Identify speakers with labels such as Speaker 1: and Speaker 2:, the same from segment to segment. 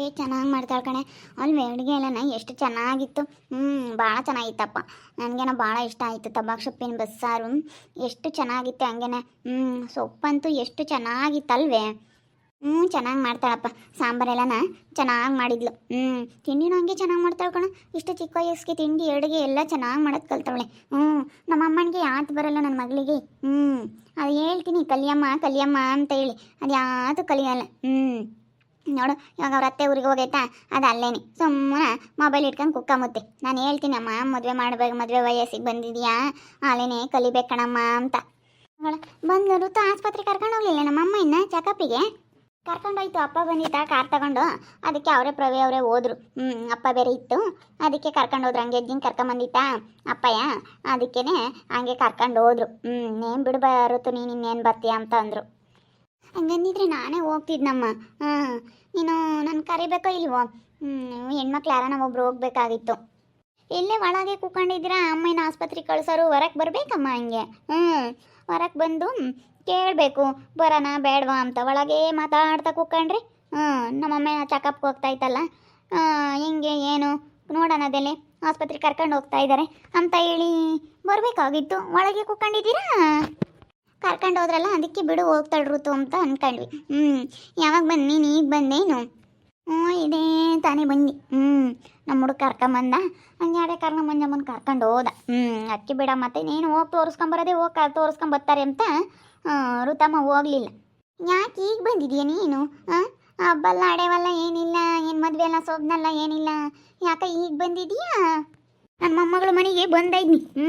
Speaker 1: ಏ ಚೆನ್ನಾಗಿ ಮಾಡ್ತಾಳೆ ಕಣೆ. ಅಲ್ವೇ ಅಡುಗೆ ಎಲ್ಲನ ಎಷ್ಟು ಚೆನ್ನಾಗಿತ್ತು. ಹ್ಞೂ ಭಾಳ ಚೆನ್ನಾಗಿತ್ತಪ್ಪ. ನನಗೇನೋ ಭಾಳ ಇಷ್ಟ ಆಯಿತು. ತಬಾಕ್ ಸೊಪ್ಪಿನ ಬಸ್ಸಾರು. ಎಷ್ಟು ಚೆನ್ನಾಗಿತ್ತು ಹಂಗೇನೆ. ಹ್ಞೂ ಸೊಪ್ಪಂತೂ ಎಷ್ಟು ಚೆನ್ನಾಗಿತ್ತಲ್ವೇ. ಹ್ಞೂ ಚೆನ್ನಾಗಿ ಮಾಡ್ತಾಳಪ್ಪ. ಸಾಂಬಾರೆಲ್ಲನ ಚೆನ್ನಾಗಿ ಮಾಡಿದ್ಲು. ಹ್ಞೂ ತಿಂಡಿನೂ ಹಂಗೆ ಚೆನ್ನಾಗಿ ಮಾಡ್ತಾಳೆ ಕಣ. ಇಷ್ಟು ಚಿಕ್ಕ ವಯಸ್ಸಿಗೆ ತಿಂಡಿ, ಅಡುಗೆ ಎಲ್ಲ ಚೆನ್ನಾಗಿ ಮಾಡೋದು ಕಲ್ತವಳೆ. ಹ್ಞೂ ನಮ್ಮ ಅಮ್ಮನಿಗೆ ಯಾತು ಬರಲ್ಲ ನನ್ನ ಮಗಳಿಗೆ. ಹ್ಞೂ ಅದು ಹೇಳ್ತೀನಿ. ಕಲಿಯಮ್ಮ ಕಲಿಯಮ್ಮ ಅಂತ ಹೇಳಿ. ಅದು ಯಾವುದು ಕಲಿಯಲ್ಲ. ಹ್ಞೂ ನೋಡು, ಇವಾಗ ಅವ್ರ ಅತ್ತೆ ಊರಿಗೆ ಹೋಗೈತಾ? ಅದು ಅಲ್ಲೇನೆ. ಸುಮ್ಮನೆ ಮೊಬೈಲ್ ಇಟ್ಕೊಂಡು ಕುಕ್ಕ ಮುತ್ತೆ ನಾನು ಹೇಳ್ತೀನಿ, ಅಮ್ಮ, ಮದುವೆ ಮಾಡ್ಬೇಕು ಮದುವೆ ವಯಸ್ಸಿಗೆ ಬಂದಿದ್ಯಾ? ಅಲ್ಲೇನೆ ಕಲಿಬೇಕಣಮ್ಮ ಅಂತ. ಬಂದು ಋತು ಆಸ್ಪತ್ರೆ ಕರ್ಕೊಂಡು ಹೋಗ್ಲಿಲ್ಲ ನಮ್ಮ ಅಮ್ಮ ಇನ್ನ ಚೆಕಪ್ಪಿಗೆ ಕರ್ಕೊಂಡೋಯ್ತು ಅಪ್ಪ ಬಂದಿತ್ತ ಕಾರ್ ತಗೊಂಡು. ಅದಕ್ಕೆ ಅವರೇ ಪ್ರವಿ ಅವರೇ ಹೋದ್ರು. ಹ್ಞೂ ಅಪ್ಪ ಬೇರೆ ಇತ್ತು. ಅದಕ್ಕೆ ಕರ್ಕೊಂಡು ಹೋದ್ರು, ಹಂಗೆ ಅಜ್ಜಿನ ಕರ್ಕೊಂಬಂದಿತ್ತ ಅಪ್ಪಯ್ಯ ಅದಕ್ಕೇ ಹಂಗೆ ಕರ್ಕೊಂಡು ಹೋದ್ರು. ಹ್ಞೂ ಏನು ಬಿಡು ಬರುತ್ತು ನೀನು ಇನ್ನೇನು ಬರ್ತೀಯ ಅಂತ ಅಂದರು. ಹಂಗಂದಿದ್ರೆ ನಾನೇ ಹೋಗ್ತಿದ್ನಮ್ಮ. ಹಾಂ ನೀನು ನನ್ನ ಕರಿಬೇಕೋ ಇಲ್ವೋ? ಹೆಣ್ಮಕ್ಳು ಯಾರನ್ನ ಒಬ್ರು ಹೋಗ್ಬೇಕಾಗಿತ್ತು. ಇಲ್ಲೇ ಒಳಗೆ ಕೂಕೊಂಡಿದ್ದೀರಾ ಅಮ್ಮನ ಆಸ್ಪತ್ರೆಗೆ ಕಳ್ಸೋರು ಹೊರಗೆ ಬರಬೇಕಮ್ಮ ಹಂಗೆ. ಹ್ಞೂ ಹೊರಗೆ ಬಂದು ಕೇಳಬೇಕು. ಬರೋಣ ಬೇಡವಾ ಅಂತ ಒಳಗೆ ಮಾತಾಡ್ತಾ ಕೂತ್ಕೊಂಡ್ರಿ. ಹ್ಞೂ ನಮ್ಮಮ್ಮ ಚೆಕಪ್ಗೆ ಹೋಗ್ತಾ ಇತ್ತಲ್ಲ. ಹಿಂಗೆ ಏನು? ನೋಡೋಣ ಅದೆಲ್ಲೇ? ಆಸ್ಪತ್ರೆಗೆ ಕರ್ಕೊಂಡು ಹೋಗ್ತಾ ಇದ್ದಾರೆ. ಅಂತ ಹೇಳಿ ಬರಬೇಕಾಗಿತ್ತು. ಒಳಗೆ ಕೂತ್ಕೊಂಡಿದ್ದೀರಾ? ಕರ್ಕೊಂಡು ಹೋದ್ರಲ್ಲ, ಅದಕ್ಕೆ ಬಿಡು, ಹೋಗ್ತಾಳ್ರುತು ಅಂತ ಅನ್ಕೊಂಡ್ವಿ. ಹ್ಞೂ ಯಾವಾಗ ಬಂದು ನೀನು ಈಗ ಬಂದೇನು? ಹ್ಞೂ, ಇದೇ ತಾನೇ ಬನ್ನಿ. ಹ್ಞೂ ನಮ್ಮ ಹುಡುಗ ಕರ್ಕೊಂಬಂದ ಕರ್ಕೊಂಡು ಯಾರೇ ಮುಂದೆ ಕರ್ಕೊಂಡು ಹೋದ. ಹ್ಞೂ ಅಕ್ಕಿ ಬಿಡ, ಮತ್ತೆ ನೀನು ಹೋಗಿ ತೋರಿಸ್ಕೊಂಬರೋದೇ, ಹೋಗಿ ತೋರಿಸ್ಕೊಂಬರ್ತಾರೆ ಅಂತ ಋತಮ್ಮ ಹೋಗ್ಲಿಲ್ಲ. ಯಾಕೆ ಈಗ ಬಂದಿದೀಯ ನೀನು ಹಾಂ ಹಬ್ಬಲ್ಲ, ಅಡೆವಲ್ಲ ಏನಿಲ್ಲ, ಏನು ಮದುವೆ ಎಲ್ಲ ಸೋಬ್ನಲ್ಲ ಏನಿಲ್ಲ. ಯಾಕೆ ಈಗ ಬಂದಿದೀಯಾ? ನನ್ನ ಮೊಮ್ಮಗಳ ಮನೆಗೆ ಬಂದೈದ್ನಿ ಹ್ಞೂ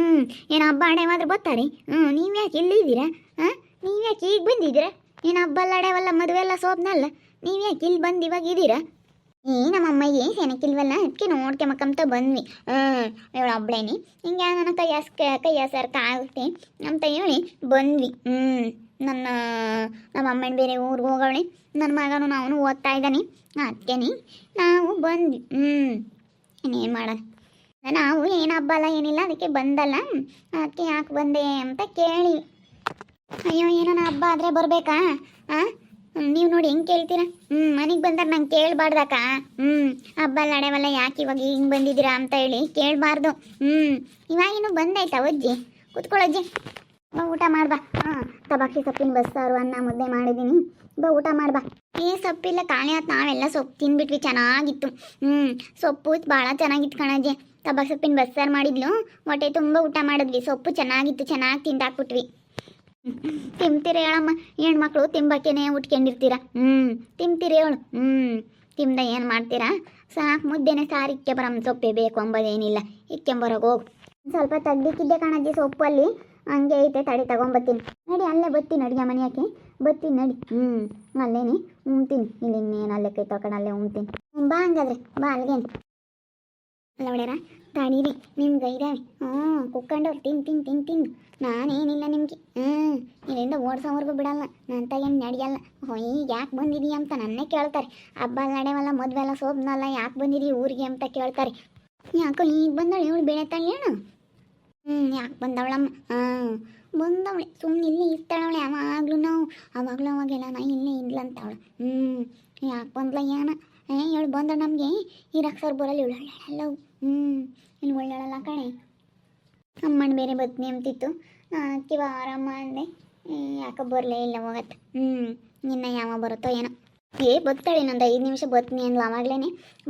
Speaker 1: ಏನು ಹಬ್ಬ ಅಡೆವಾದ್ರೆ ಬರ್ತಾರೆ. ಹ್ಞೂ ನೀವು ಯಾಕೆ ಇಲ್ಲಿದ್ದೀರಾ ಹಾಂ? ನೀವು ಯಾಕೆ ಈಗ ಬಂದಿದ್ದೀರಾ? ಏನು ಹಬ್ಬಲ್ಲ ಅಡೆವಲ್ಲ ಮದುವೆ ಎಲ್ಲ ಸೋಪ್ನಲ್ಲ ನೀವು ಯಾಕೆ ಇಲ್ಲಿ ಬಂದು ಇವಾಗ ಇದ್ದೀರಾ? ಈ ನಮ್ಮ ಅಮ್ಮಗೆ ಸೆನಕಿಲ್ವಲ್ಲ ಅದಕ್ಕೆ ನೋಡ್ಕೊಂಬಕ್ಕಂತ ಬಂದ್ವಿ. ಹ್ಞೂ ಇವಳು ಒಬ್ಳೇನಿ. ಹಿಂಗೆ ನನ್ನ ಕೈ ಹಸ್, ಕೈ ಹಸರ್ಕ ಆಗುತ್ತೆ ಅಂತ ಹೇಳಿ ಬಂದ್ವಿ. ಹ್ಞೂ ನನ್ನ, ನಮ್ಮ ಬೇರೆ ಊರಿಗೆ ಹೋಗವಳೆ ನನ್ನ ಮಗನು ನಾವು ಓದ್ತಾ ಇದ್ದಾನೆ. ಅದಕ್ಕೆ ನಾವು ಬಂದ್ವಿ. ಹ್ಞೂ ಇನ್ನೇನು ಮಾಡೋಣ ನಾವು ಏನು ಹಬ್ಬ ಅಲ್ಲ, ಏನಿಲ್ಲ, ಅದಕ್ಕೆ ಬಂದಲ್ಲ. ಅದಕ್ಕೆ ಯಾಕೆ ಬಂದೆ ಅಂತ ಕೇಳಿ. ಅಯ್ಯೋ, ಏನೋ ಹಬ್ಬ ಆದರೆ ಬರಬೇಕಾ? ಹಾಂ ನೀವು ನೋಡಿ ಹೆಂಗೆ ಕೇಳ್ತೀರಾ? ಹ್ಞೂ ಮನೆಗೆ ಬಂದಾಗ ನಂಗೆ ಕೇಳಬಾರ್ದಕ್ಕ. ಹ್ಞೂ ಹಬ್ಬ ಎಲ್ಲ ನಡೆವಲ್ಲ, ಯಾಕೆ ಇವಾಗ ಹಿಂಗೆ ಬಂದಿದ್ದೀರಾ ಅಂತ ಹೇಳಿ ಕೇಳಬಾರ್ದು. ಹ್ಞೂ ಇವಾಗಿನ್ನು ಬಂದಾಯ್ತಾ ಅಜ್ಜಿ? ಕೂತ್ಕೊಳ್ಳಜ್ಜಿ ಬಾ, ಊಟ ಮಾಡ್ಬಾ ಹಾಂ ತಬಾಕಿ ಸೊಪ್ಪಿನ ಬಸ್ಸಾರು, ಅನ್ನ, ಮುದ್ದೆ ಮಾಡಿದ್ದೀನಿ ಬಾ, ಊಟ ಮಾಡ್ಬಾ ಈ ಸೊಪ್ಪಿಲ್ಲ, ಕಾಣೆ ಆತ್, ನಾವೆಲ್ಲ ಸೊಪ್ಪು ತಿಂದ್ಬಿಟ್ವಿ ಚೆನ್ನಾಗಿತ್ತು. ಹ್ಞೂ ಸೊಪ್ಪು ಭಾಳ ಚೆನ್ನಾಗಿತ್ತು ಕಣಜ್ಜಿ. ತಬಾಕ್ ಸೊಪ್ಪಿನ ಬಸ್ಸಾರು ಮಾಡಿದ್ಲು. ಹೊಟ್ಟೆ ತುಂಬ ಊಟ ಮಾಡಿದ್ವಿ. ಸೊಪ್ಪು ಚೆನ್ನಾಗಿತ್ತು. ಚೆನ್ನಾಗಿ ತಿಂದಾಕ್ಬಿಟ್ವಿ. ತಿಂತೀರ ಹೇಳಮ್ಮ. ಹೆಣ್ಮಕ್ಳು ತಿಂಬಕ್ಕೇನೆ ಉಟ್ಕೊಂಡಿರ್ತೀರ? ಹ್ಞೂ ತಿಂತೀರಿ ಹೇಳು. ಹ್ಞೂ ತಿಂದ ಏನು ಮಾಡ್ತೀರಾ? ಸಾಕು ಮುದ್ದೆನೆ ಸಾರು ಇಕ್ಕೆಬರಮ್ಮ ಸೊಪ್ಪೆ ಬೇಕು ಅಂಬೋದೇನಿಲ್ಲ. ಇಕ್ಕೆಂಬರೋಗಿ ಹೋಗು. ಸ್ವಲ್ಪ ತೆಗ್ದಿಕ್ಕಿದ್ದೆ ಕಾಣಜ್ಜಿ ಸೊಪ್ಪಲ್ಲಿ. ಹಂಗೆ ಐತೆ, ತಡಿ ತಗೊಂಬತ್ತೀನಿ. ನಡಿ, ಅಲ್ಲೇ ಬತ್ತೀನಿ ಅಡುಗೆ ಮನೆಯಾಕೆ. ಬತ್ತೀನಿ ನಡಿ. ಹ್ಞೂ ಅಲ್ಲೇನಿ, ಉಣ್ತೀನಿ. ಇಲ್ಲಿ ಇನ್ನೇನು ಅಲ್ಲೇ ಕೈ ತೊಗೊಂಡು ಅಲ್ಲೇ ಉಣ್ತೀನಿ. ಬಾ ಹಂಗಾದ್ರೆ. ಬಾ ಅಲ್ಲಿಗೇನು. ಅಲ್ಲ ಒಳ್ಳೆಯರ ತಡೀರಿ ನಿಮ್ಗೆ ಇದಾವೆ ಹ್ಞೂ, ಕುಕ್ಕಂಡವ್ರು, ತಿನ್ ತಿನ್ ತಿನ್ ತಿನ್. ನಾನೇನಿಲ್ಲ ನಿಮಗೆ. ಹ್ಞೂ, ಇಲ್ಲಿಂದ ಓಡ್ಸೋವರೆಗೂ ಬಿಡಲ್ಲ ನನ್ನ ಏನು ನಡೆಯಲ್ಲ. ಈಗ ಯಾಕೆ ಬಂದಿದಿ ಅಂತ ನನ್ನೇ ಕೇಳ್ತಾರೆ. ಹಬ್ಬ ನಡೆವಲ್ಲ ಮದುವೆಲ್ಲ ಸೋಬ್ನಲ್ಲ ಯಾಕೆ ಬಂದಿದೀಯ ಊರಿಗೆ ಅಂತ ಕೇಳ್ತಾರೆ. ಯಾಕೋ ಈಗ ಬಂದಳು ಇವಳು ಬೇಳೆ ಏನು? ಹ್ಞೂ, ಯಾಕೆ ಬಂದವಳಮ್ಮ? ಹಾಂ ಬಂದವಳೆ ಸುಮ್ಮನೆ ಇಲ್ಲಿ ಇರ್ತಾಳವಳೆ, ಅವಾಗಲೂ ನಾವು. ಅವಾಗಲೂ ಅವಾಗೆಲ್ಲ ನಾ ಇಲ್ಲೇ ಅವಳು ಹ್ಞೂ, ಯಾಕೆ ಬಂದ್ಲ ಏನ? ಇವಳು ಬಂದ ನಮಗೆ? ಇರಕ್ಕೆ ಸರ್ ಬರಲ್ಲ ಇವಳು. ಒಳ್ಳೆಯಲ್ಲ ಹ್ಞೂ ಇಲ್ಲಿ ಒಳ್ಳೆಯಲ್ಲ ಕಣೆ. ಅಮ್ಮನ ಬೇರೆ ಬತ್ನಿ ಅಂತಿತ್ತು. ಕಿವ ಆರಾಮ ಅಂದೆ. ಯಾಕೆ ಬರಲೇ ಇಲ್ಲ ಹೋಗತ್ತೆ ಹ್ಞೂ ನಿನ್ನ ಯಾವ ಬರುತ್ತೋ ಏನೋ. ಏ, ಬತ್ತಾಳೆ, ಇನ್ನೊಂದು ಐದು ನಿಮಿಷ ಬತ್ನಿ ಅಂದ್ಲು ಅವಾಗ್ಲೇ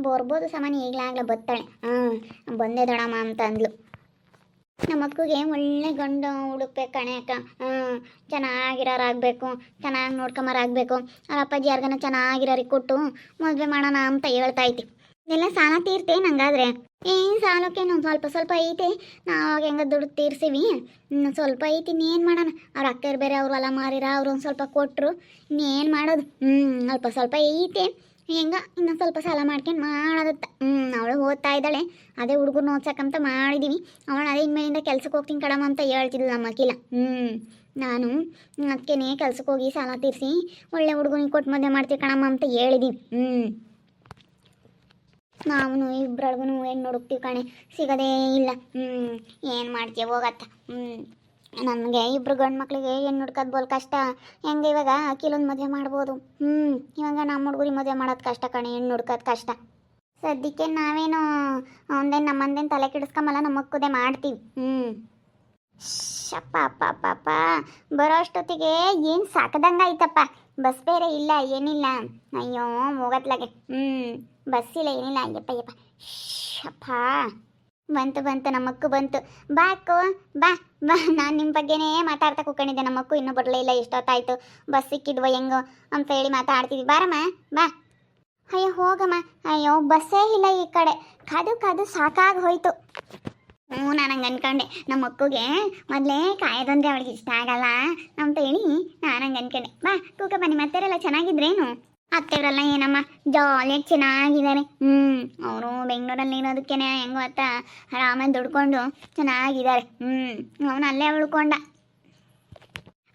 Speaker 1: ಬರ್ಬೋದು ಸಾಮಾನ್ಯ, ಈಗಲಾಗ್ಲೇ ಬತ್ತಾಳೆ. ಹಾಂ ಬಂದೆ ದೊಡಮ್ಮ ಅಂತ ಅಂದ್ಲು ನಮ್ಮ ಅಕ್ಕಗೆ ಒಳ್ಳೆ ಗಂಡು ಹುಡುಕ್ಬೇಕು ಕಣೆ ಅಕ್ಕ. ಹ್ಞೂ ಚೆನ್ನಾಗಿರೋರಾಗಬೇಕು, ಚೆನ್ನಾಗಿ ನೋಡ್ಕೊಂಬರಾಗಬೇಕು. ಅವ್ರ ಅಪ್ಪಾಜಿ ಯಾರ್ಗನ ಚೆನ್ನಾಗಿರೋರಿಗೆ ಕೊಟ್ಟು ಮದುವೆ ಮಾಡೋಣ ಅಂತ ಹೇಳ್ತಾ ಐತಿ ಇದೆಲ್ಲ ಸಾಲ ತೀರ್ತೆ ನಂಗಾದ್ರೆ? ಏನು ಸಾಲಕ್ಕೆ ಸ್ವಲ್ಪ ಸ್ವಲ್ಪ ಐತೆ. ನಾವು ಅವಾಗ ಹೆಂಗ ದುಡ್ಡು ತೀರ್ಸಿವಿ. ಸ್ವಲ್ಪ ಐತಿ ಇನ್ನೇನು ಮಾಡೋಣ? ಅವ್ರ ಅಕ್ಕರು ಬೇರೆ ಅವ್ರು ಹೊಲ ಮಾರಿರ ಅವ್ರು ಒಂದು ಸ್ವಲ್ಪ ಕೊಟ್ಟರು ಇನ್ನೇನು ಮಾಡೋದು? ಹ್ಞೂ ಸ್ವಲ್ಪ ಸ್ವಲ್ಪ ಐತೆ. ಹೆಂಗ? ಇನ್ನೊಂದು ಸ್ವಲ್ಪ ಸಾಲ ಮಾಡ್ಕೊಂಡು ಮಾಡೋದತ್ತ. ಹ್ಞೂ ಅವಳು ಓದ್ತಾ ಇದ್ದಾಳೆ. ಅದೇ ಹುಡುಗರು ಓದ್ಸಕ್ಕಂತ ಮಾಡಿದ್ದೀವಿ ಅವಳು ಅದೇ ಇನ್ಮೇಲಿಂದ ಕೆಲ್ಸಕ್ಕೆ ಹೋಗ್ತೀನಿ ಕಡಮ್ಮ ಅಂತ ಹೇಳ್ತಿದ್ಲು ನಮ್ಮ ಅಕ್ಕಿಲ ಹ್ಞೂ ನಾನು ಅದಕ್ಕೇನೆ ಕೆಲ್ಸಕ್ಕೆ ಹೋಗಿ ಸಾಲ ತೀರಿಸಿ ಒಳ್ಳೆ ಹುಡುಗನಿಗೆ ಕೊಟ್ಟು ಮದುವೆ ಮಾಡ್ತೀವಿ ಕಣಮ್ಮ ಅಂತ ಹೇಳಿದೀವಿ ಹ್ಞೂ ನಾವು ಇಬ್ಬರೊಳಗೂ ಹೆಣ್ಣು ಹುಡುಕ್ತೀವಿ ಕಣೆ. ಸಿಗೋದೇ ಇಲ್ಲ. ಹ್ಞೂ ಏನು ಮಾಡ್ತೀಯ ಹೋಗತ್ತ. ಹ್ಞೂ ನಮಗೆ ಇಬ್ಬರು ಗಂಡು ಮಕ್ಕಳಿಗೆ ಹೆಣ್ಣು ಹುಡ್ಕೋದು ಬೋಲ್ ಕಷ್ಟ. ಹೆಂಗೆ ಇವಾಗ ಅಕ್ಕಿಲೊಂದು ಮದುವೆ ಮಾಡ್ಬೋದು? ಹ್ಞೂ ಇವಾಗ ನಮ್ಮ ಹುಡುಗರಿಗೆ ಮದುವೆ ಮಾಡೋದು ಕಷ್ಟ ಕಣೆ, ಹೆಣ್ಣು ಹುಡ್ಕೋದು ಕಷ್ಟ. ಸದ್ಯಕ್ಕೆ ನಾವೇನು ಒಂದೇನು ನಮ್ಮಂದೇನು ತಲೆ ಕೆಡಿಸ್ಕೊಂಬಲ್ಲ ನಮ್ಮ ಮಾಡ್ತೀವಿ. ಹ್ಞೂ ಶಪ್ಪ ಅಪ್ಪ ಅಪ್ಪ ಅಪ್ಪ ಬರೋ ಅಷ್ಟೊತ್ತಿಗೆ ಏನು ಸಾಕದಂಗೆ ಆಯ್ತಪ್ಪ. ಬಸ್ ಬೇರೆ ಇಲ್ಲ, ಏನಿಲ್ಲ. ಅಯ್ಯೋ ಹೋಗತ್ಲಾಗೆ ಹ್ಞೂ ಬಸ್ ಇಲ್ಲ, ಏನಿಲ್ಲ. ಅಯ್ಯಪ್ಪ ಅಯ್ಯಪ್ಪ ಶಪ್ಪ ಬಂತು ಬಂತು, ನಮ್ಮಕ್ಕು ಬಂತು. ಬಾ ಬಾ ಬಾ. ನಾನು ನಿಮ್ಮ ಬಗ್ಗೆನೇ ಮಾತಾಡ್ತಾ ಕೂಕೊಂಡಿದ್ದೆ ನಮ್ಮಕ್ಕು ಇನ್ನೂ ಬರಲೇ ಇಲ್ಲ, ಎಷ್ಟೊತ್ತಾಯ್ತು. ಬಸ್ ಸಿಕ್ಕಿದ್ವ ಹೆಂಗೋ ಅಂತ ಹೇಳಿ ಮಾತಾಡ್ತಿದ್ವಿ. ಬಾರಮ್ಮ, ಬಾ. ಅಯ್ಯೋ, ಹೋಗಮ್ಮ. ಅಯ್ಯೋ, ಬಸ್ಸೇ ಇಲ್ಲ ಈ ಕಡೆ. ಕಾದು ಕಾದು ಸಾಕಾಗಿ ಹೋಯ್ತು. ಹ್ಞೂ ನಾನು ಹಂಗೆ ಅನ್ಕೊಂಡೆ. ನಮ್ಮ ಮಕ್ಕಳಿಗೆ ಮೊದಲೇ ಕಾಯೋದಂದ್ರೆ ಅವಳಿಗೆ ಇಷ್ಟ ಆಗಲ್ಲ ಅಂತ ಹೇಳಿ ನಾನು ಹಂಗೆ ಅನ್ಕೊಂಡೆ. ಬಾ ಕೂಕ ಬನ್ನಿ ಮತ್ತೆಲ್ಲ ಚೆನ್ನಾಗಿದ್ರೇನು? ಅತ್ತೆಯವರೆಲ್ಲ ಏನಮ್ಮ ಜಾಲಿಯಾಗಿ ಚೆನ್ನಾಗಿದ್ದಾರೆ. ಹ್ಞೂ ಅವರು ಬೆಂಗಳೂರಲ್ಲಿ ಇರೋದಕ್ಕೇನೆ, ಹೆಂಗೋ ಅತ್ತ. ಆರಾಮಾಗಿ ದುಡ್ಕೊಂಡು ಚೆನ್ನಾಗಿದ್ದಾರೆ. ಹ್ಞೂ ಅವನು ಅಲ್ಲೇ ಉಳ್ಕೊಂಡ.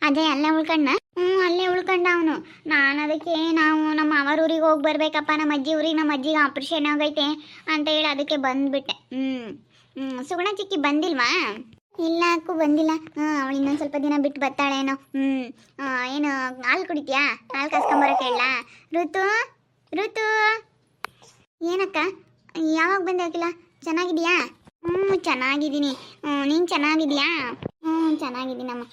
Speaker 1: ಅದೇ ಅಲ್ಲೇ ಉಳ್ಕೊಂಡ? ಹ್ಞೂ ಅಲ್ಲೇ ಉಳ್ಕೊಂಡ ಅವನು. ನಾನು ಅದಕ್ಕೆ, ನಾವು ನಮ್ಮ ಅವರ ಊರಿಗೆ ಹೋಗಿ ಬರಬೇಕಪ್ಪ. ನಮ್ಮ ಅಜ್ಜಿ ಊರಿಗೆ, ನಮ್ಮ ಅಜ್ಜಿಗೆ ಆಪ್ರೇಷನ್ ಆಗೈತೆ ಅಂತ ಹೇಳಿ ಅದಕ್ಕೆ ಬಂದುಬಿಟ್ಟೆ. ಹ್ಞೂ ಹ್ಞೂ ಸುಗುಣ ಚಿಕ್ಕಿ ಬಂದಿಲ್ವಾ? ಇಲ್ಲ ಅಕ್ಕು ಬಂದಿಲ್ಲ? ಅವಳು ಇನ್ನೊಂದು ಸ್ವಲ್ಪ ದಿನ ಬಿಟ್ಟು ಬರ್ತಾಳೇನೋ. ಹ್ಞೂ ಏನು, ಹಾಲು ಕುಡಿತೀಯಾ? ಹಾಲು ಕಾಸ್ಕೊಂಬರಕ್ಕೆ ಹೇಳ. ಋತು ಋತು. ಏನಕ್ಕ? ಯಾವಾಗ ಬಂದಾಕಿಲ್ಲ ಚೆನ್ನಾಗಿದೆಯಾ? ಹ್ಞೂ ಚೆನ್ನಾಗಿದ್ದೀನಿ. ಹ್ಞೂ ನೀನು ಚೆನ್ನಾಗಿದ್ಯಾ? ಹ್ಞೂ ಚೆನ್ನಾಗಿದ್ದೀನಮ್ಮ.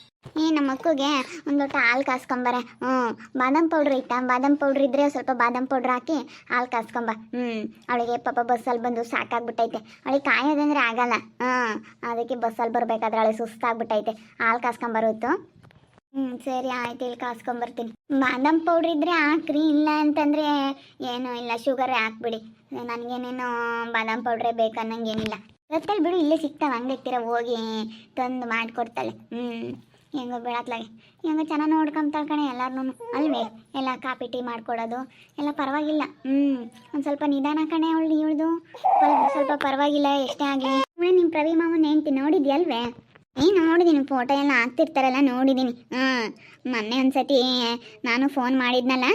Speaker 1: ಏ ನಮ್ಮ ಮಕ್ಕಳಿಗೆ ಒಂದು ಲೋಟ ಹಾಲು ಕಾಸ್ಕೊಂಬರ. ಹ್ಞೂ ಬಾದಾಮ್ ಪೌಡ್ರ್ ಐತಾ? ಬಾದಾಮ್ ಪೌಡ್ರ್ ಇದ್ದರೆ ಸ್ವಲ್ಪ ಬಾದಾಮ್ ಪೌಡ್ರ್ ಹಾಕಿ ಹಾಲು ಕಾಸ್ಕೊಂಬ. ಹ್ಞೂ ಅವಳಿಗೆ ಪಾಪ ಬಸ್ಸಲ್ಲಿ ಬಂದು ಸಾಕಾಗ್ಬಿಟ್ಟೈತೆ. ಅವಳಿಗೆ ಕಾಯೋದಂದ್ರೆ ಆಗಲ್ಲ. ಹ್ಞೂ ಅದಕ್ಕೆ ಬಸ್ಸಲ್ಲಿ ಬರಬೇಕಾದ್ರೆ ಅವಳಿಗೆ ಸುಸ್ತಾಗ್ಬಿಟ್ಟೈತೆ. ಹಾಲು ಕಾಸ್ಕೊಂಬರುತ್ತು ಹ್ಞೂ ಸರಿ ಆಯ್ತು ಇಲ್ಲಿ ಕಾಸ್ಕೊಂಬರ್ತೀನಿ. ಬಾದಾಮ್ ಪೌಡ್ರ್ ಇದ್ದರೆ ಹಾಕ್ರಿ, ಇಲ್ಲ ಅಂತಂದರೆ ಏನೂ ಇಲ್ಲ, ಶುಗರೇ ಹಾಕ್ಬಿಡಿ. ನನಗೇನೇನು ಬಾದಾಮ್ ಪೌಡ್ರೇ ಬೇಕನ್ನಂಗೇನಿಲ್ಲ ಗೊತ್ತಲ್ಲಿ ಬಿಡು, ಇಲ್ಲೇ ಸಿಗ್ತಾವೆ. ಹಂಗಿರ ಹೋಗಿ ತಂದು ಮಾಡಿಕೊಡ್ತಾಳೆ. ಹ್ಞೂ ಹೆಂಗೋ ಬೆಳತ್ಲಾಗೆ. ಹೆಂಗೋ ಚೆನ್ನಾಗಿ ನೋಡ್ಕೊಂತಾಳೆ ಕಣೆ ಎಲ್ಲರೂ ಅಲ್ವೇ? ಎಲ್ಲ ಕಾಪಿ ಟೀ ಮಾಡ್ಕೊಡೋದು. ಎಲ್ಲ ಪರವಾಗಿಲ್ಲ. ಹ್ಞೂ ಒಂದು ಸ್ವಲ್ಪ ನಿಧಾನ ಕಣೆ ಅವಳು ಇವಳ್ದು. ಸ್ವಲ್ಪ ಪರವಾಗಿಲ್ಲ, ಎಷ್ಟೇ ಆಗಲಿ. ನಿಮ್ಮ ಪ್ರವಿ ಮಾವನ ಹೆಂಡ್ತಿ ನೋಡಿದ್ಯಲ್ವೇ ಏ ನೋಡಿದ್ದೀನಿ ಫೋಟೋ ಎಲ್ಲ ಹಾಕ್ತಿರ್ತಾರಲ್ಲ ನೋಡಿದ್ದೀನಿ ಹಾಂ. ಮೊನ್ನೆ ಒಂದ್ಸತಿ ನಾನು ಫೋನ್ ಮಾಡಿದ್ನಲ್ಲ,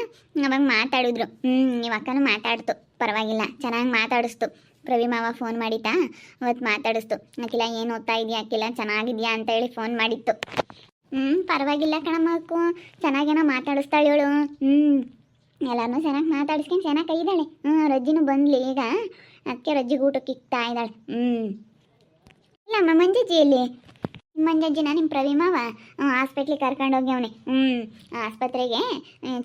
Speaker 1: ಅವಾಗ ಮಾತಾಡಿದ್ರು. ಹ್ಞೂ ಅಕ್ಕನೂ ಮಾತಾಡ್ತು. ಪರವಾಗಿಲ್ಲ. ಚೆನ್ನಾಗಿ ಮಾತಾಡಿಸ್ತು. ಪ್ರವಿ ಮಾವ ಫೋನ್ ಮಾಡಿತಾ ಅವತ್ತು ಮಾತಾಡಿಸ್ತು. ಅಕಿಲ ಏನು ಓದ್ತಾ ಇದೆಯಾ ಅಕ್ಕಿಲ್ಲ ಚೆನ್ನಾಗಿದೆಯಾ ಅಂತ ಹೇಳಿ ಫೋನ್ ಮಾಡಿತ್ತು. ಹ್ಞೂ ಪರವಾಗಿಲ್ಲ ಕಣಮ್ಮ ಅಕ್ಕು. ಚೆನ್ನಾಗೇನೋ ಮಾತಾಡಿಸ್ತಾಳೆ ಇವಳು. ಹ್ಞೂ ಎಲ್ಲರನ್ನೂ ಚೆನ್ನಾಗಿ ಮಾತಾಡಿಸ್ಕೊಂಡು ಚೆನ್ನಾಗಿ ಕೈದಾಳೆ. ಹ್ಞೂ ರಜ್ಜಿನೂ ಬಂದ್ಲಿ ಈಗ. ಅದಕ್ಕೆ ರಜ್ಜಿಗೆ ಊಟಕ್ಕೆ ಇಕ್ತಾ ಇದ್ದಾಳೆ. ಹ್ಞೂ ಇಲ್ಲಮ್ಮ ಮಂಜಜ್ಜಿಯಲ್ಲಿ ಮಂಜಜ್ಜಿನ ನಿಮ್ಮ ಪ್ರವಿ ಮಾವ ಹಾಸ್ಪಿಟ್ಲಿಗೆ ಕರ್ಕೊಂಡು ಅವನೇ ಹ್ಞೂ ಆಸ್ಪತ್ರೆಗೆ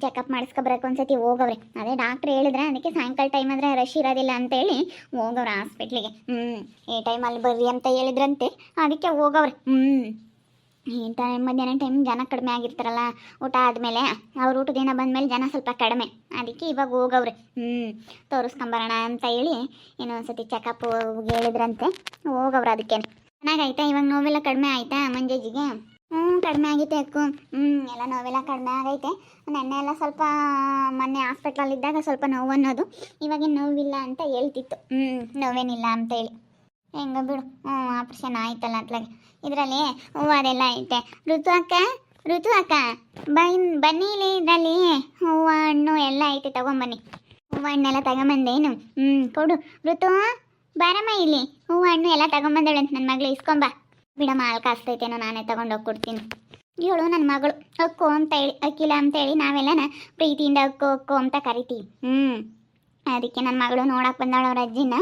Speaker 1: ಚೆಕಪ್ ಮಾಡಿಸ್ಕೊಬರಕ್ಕೆ ಒಂದ್ಸತಿ ಹೋಗವ್ರೆ. ಅದೇ ಡಾಕ್ಟ್ರ್ ಹೇಳಿದ್ರೆ ಅದಕ್ಕೆ ಸಾಯಂಕಾಲ ಟೈಮ್ ಆದರೆ ರಶ್ ಇರೋದಿಲ್ಲ ಅಂತೇಳಿ ಹೋಗವ್ರೆ ಹಾಸ್ಪಿಟ್ಲಿಗೆ ಹ್ಞೂ ಈ ಟೈಮಲ್ಲಿ ಬರ್ರಿ ಅಂತ ಹೇಳಿದ್ರಂತೆ. ಅದಕ್ಕೆ ಹೋಗವ್ರೆ. ಹ್ಞೂ ಈ ಟೈಮ್ ಮಧ್ಯಾಹ್ನ ಟೈಮ್ ಜನ ಕಡಿಮೆ ಆಗಿರ್ತಾರಲ್ಲ, ಊಟ ಆದಮೇಲೆ, ಅವ್ರ ಊಟದ ದಿನ ಬಂದಮೇಲೆ ಜನ ಸ್ವಲ್ಪ ಕಡಿಮೆ. ಅದಕ್ಕೆ ಇವಾಗ ಹೋಗವ್ರೆ. ಹ್ಞೂ ತೋರಿಸ್ಕೊಂಬರೋಣ ಅಂತ ಹೇಳಿ ಇನ್ನೊಂದ್ಸತಿ ಚೆಕಪ್ ಹೇಳಿದ್ರಂತೆ. ಹೋಗವ್ರೆ ಅದಕ್ಕೆ ಚೆನ್ನಾಗೈತಾ ಇವಾಗ ನೋವೆಲ್ಲ ಕಡಿಮೆ ಆಯ್ತಾ ಮಂಜಜ್ಜಿಗೆ ಹ್ಞೂ, ಕಡಿಮೆ ಆಗೈತೆ ಅಕ್ಕು. ಹ್ಞೂ, ಎಲ್ಲ ನೋವೆಲ್ಲ ಕಡಿಮೆ ಆಗೈತೆ. ನೆನ್ನೆ ಎಲ್ಲ ಸ್ವಲ್ಪ ಮೊನ್ನೆ ಹಾಸ್ಪಿಟ್ಲಲ್ಲಿ ಇದ್ದಾಗ ಸ್ವಲ್ಪ ನೋವು ಅನ್ನೋದು. ಇವಾಗೇನು ನೋವಿಲ್ಲ ಅಂತ ಹೇಳ್ತಿತ್ತು. ಹ್ಞೂ, ನೋವೇನಿಲ್ಲ ಅಂತ ಹೇಳಿ. ಹೆಂಗ ಬಿಡು. ಹ್ಞೂ ಆಪ್ರೇಷನ್ ಆಯ್ತಲ್ಲ ಅತ್ಲಾಗೆ ಇದರಲ್ಲಿ ಹೂವು ಅದೆಲ್ಲ ಐತೆ. ಋತು ಅಕ್ಕ ಋತು ಅಕ್ಕ, ಬನ್ ಬನ್ನಿ ಇಲ್ಲಿ ಇದರಲ್ಲಿ ಹೂವು ಹಣ್ಣು ಎಲ್ಲ ಐತೆ, ತಗೊಂಬನ್ನಿ. ಹೂವು ಹಣ್ಣೆಲ್ಲ ತಗೊಂಬಂದೇನು? ಹ್ಞೂ, ಕೊಡು. ಋತು ಬಾರಮ್ಮ ಇಲ್ಲಿ. ಹೂವು, ಹಣ್ಣು ಎಲ್ಲ ತಗೊಂಬಂದಳೆ ನನ್ನ ಮಗಳು ಇಸ್ಕೊಂಬ ಬಿಡಮ್ಮ, ಹಾಲು ಕಾಸ್ತೈತೇನೋ ನಾನೇ ತಗೊಂಡೋಗಿ ಕೊಡ್ತೀನಿ. ಇವಳು ನನ್ನ ಮಗಳು. ಅಕ್ಕೋ ಅಂತ ಹೇಳಿ ಅಕ್ಕಿಲ ಅಂತ ಹೇಳಿ ನಾವೆಲ್ಲನ ಪ್ರೀತಿಯಿಂದ ಅಕ್ಕು ಅಕ್ಕು ಅಂತ ಕರಿತೀವಿ. ಹ್ಞೂ ಅದಕ್ಕೆ ನನ್ನ ಮಗಳು ನೋಡಕ್ಕೆ ಬಂದಾಳು ಅವ್ರ ಅಜ್ಜಿನ.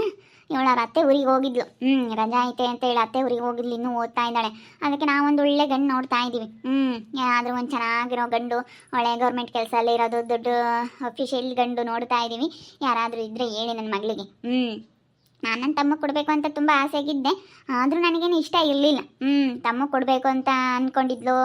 Speaker 1: ಇವಳು ಅವ್ರ ಅತ್ತೆ ಊರಿಗೆ ಹೋಗಿದ್ಲು. ಹ್ಞೂ ರಜಾ ಐತೆ ಅಂತ ಹೇಳಿ ಅತ್ತೆ ಊರಿಗೆ ಹೋಗಿದ್ಲು, ಇನ್ನೂ ಓದ್ತಾ ಇದ್ದಾಳೆ. ಅದಕ್ಕೆ ನಾವೊಂದು ಒಳ್ಳೆ ಗಂಡು ನೋಡ್ತಾ ಇದ್ದೀವಿ ಹ್ಞೂ ಯಾರಾದರೂ ಒಂದು ಚೆನ್ನಾಗಿರೋ ಗಂಡು, ಒಳ್ಳೆ ಗೌರ್ಮೆಂಟ್ ಕೆಲಸದಲ್ಲಿ ಇರೋದು, ದೊಡ್ಡ ಅಫಿಷಿಯಲ್ ಗಂಡು ನೋಡ್ತಾ ಇದ್ದೀವಿ ಯಾರಾದರೂ ಇದ್ದರೆ ಹೇಳಿ ನನ್ನ ಮಗಳಿಗೆ. ಹ್ಞೂ ನಾನು ನನ್ನ ತಮ್ಮ ಕೊಡಬೇಕು ಅಂತ ತುಂಬ ಆಸೆಗಿದ್ದೆ. ಆದರೂ ನನಗೇನು ಇಷ್ಟ ಇರಲಿಲ್ಲ. ಹ್ಞೂ ತಮ್ಮ ಕೊಡಬೇಕು ಅಂತ ಅಂದ್ಕೊಂಡಿದ್ಲು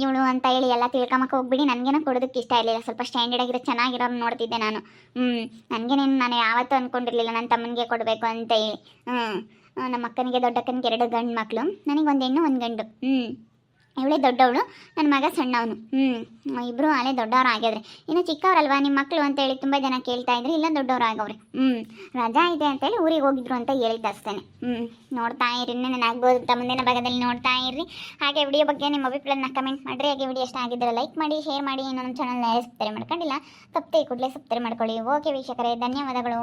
Speaker 1: ಇವಳು ಅಂತ ಹೇಳಿ ಎಲ್ಲ ತಿಳ್ಕೊಂಬಕ್ಕೆ ಹೋಗ್ಬಿಡಿ. ನನಗೇನೋ ಕೊಡೋದಕ್ಕೆ ಇಷ್ಟ ಇರಲಿಲ್ಲ. ಸ್ವಲ್ಪ ಸ್ಟ್ಯಾಂಡರ್ಡ್ ಆಗಿರೋ ಚೆನ್ನಾಗಿರೋರು ನೋಡ್ತಿದ್ದೆ ನಾನು. ಹ್ಞೂ ನನಗೇನೇನು ನಾನು ಯಾವತ್ತೂ ಅಂದ್ಕೊಂಡಿರಲಿಲ್ಲ ನನ್ನ ತಮ್ಮನಿಗೆ ಕೊಡಬೇಕು ಅಂತ ಹೇಳಿ. ಹ್ಞೂ ನಮ್ಮ ಅಕ್ಕನಿಗೆ ದೊಡ್ಡಕ್ಕನಿಗೆ ಎರಡು ಗಂಡು ಮಕ್ಕಳು ನನಗೆ ಒಂದು ಹೆಣ್ಣು, ಒಂದು ಗಂಡು. ಹ್ಞೂ ಇವಳೇ ದೊಡ್ಡವಳು ನನ್ನ ಮಗ ಸಣ್ಣವನು. ಹ್ಞೂ ಇಬ್ಬರು ಅಲ್ಲೇ ದೊಡ್ಡವ್ರು ಆಗಿದ್ರೆ ಇನ್ನು ಚಿಕ್ಕವರಲ್ವಾ ನಿಮ್ಮ ಮಕ್ಕಳು ಅಂತೇಳಿ ತುಂಬ ಜನ ಕೇಳ್ತಾ ಇದ್ರು, ಇಲ್ಲ ದೊಡ್ಡವ್ರು ಆಗವ್ರೆ. ಹ್ಞೂ ರಜಾ ಇದೆ ಅಂತೇಳಿ ಊರಿಗೆ ಹೋಗಿದ್ರು ಅಂತ ಹೇಳಿದ್ದು ಅಷ್ಟೇ ಹ್ಞೂ ನೋಡ್ತಾ ಇರಿ ನಾನು ಆಗ್ಬೋದು ಅಂತ ಮುಂದಿನ ಭಾಗದಲ್ಲಿ ನೋಡ್ತಾ ಇರ್ರಿ ಹಾಗೆ ವಿಡಿಯೋ ಬಗ್ಗೆ ನಿಮ್ಮ ಅಭಿಪ್ರಾಯನ ಕಮೆಂಟ್ ಮಾಡಿರಿ. ಹಾಗೆ ವಿಡಿಯೋ ಇಷ್ಟ ಆಗಿದ್ದರೆ ಲೈಕ್ ಮಾಡಿ ಶೇರ್ ಮಾಡಿ ನಮ್ಮ ಚಾನಲ್ನ ಸಬ್ಸ್ಕ್ರೈಬ್ ಮಾಡ್ಕೊಂಡಿಲ್ಲ ತಪ್ಪೇ ಕೂಡಲೇ ಸಬ್ಸ್ಕ್ರೈಬ್ ಮಾಡ್ಕೊಳ್ಳಿ. ಓಕೆ ವೀಕ್ಷಕರೇ, ಧನ್ಯವಾದಗಳು.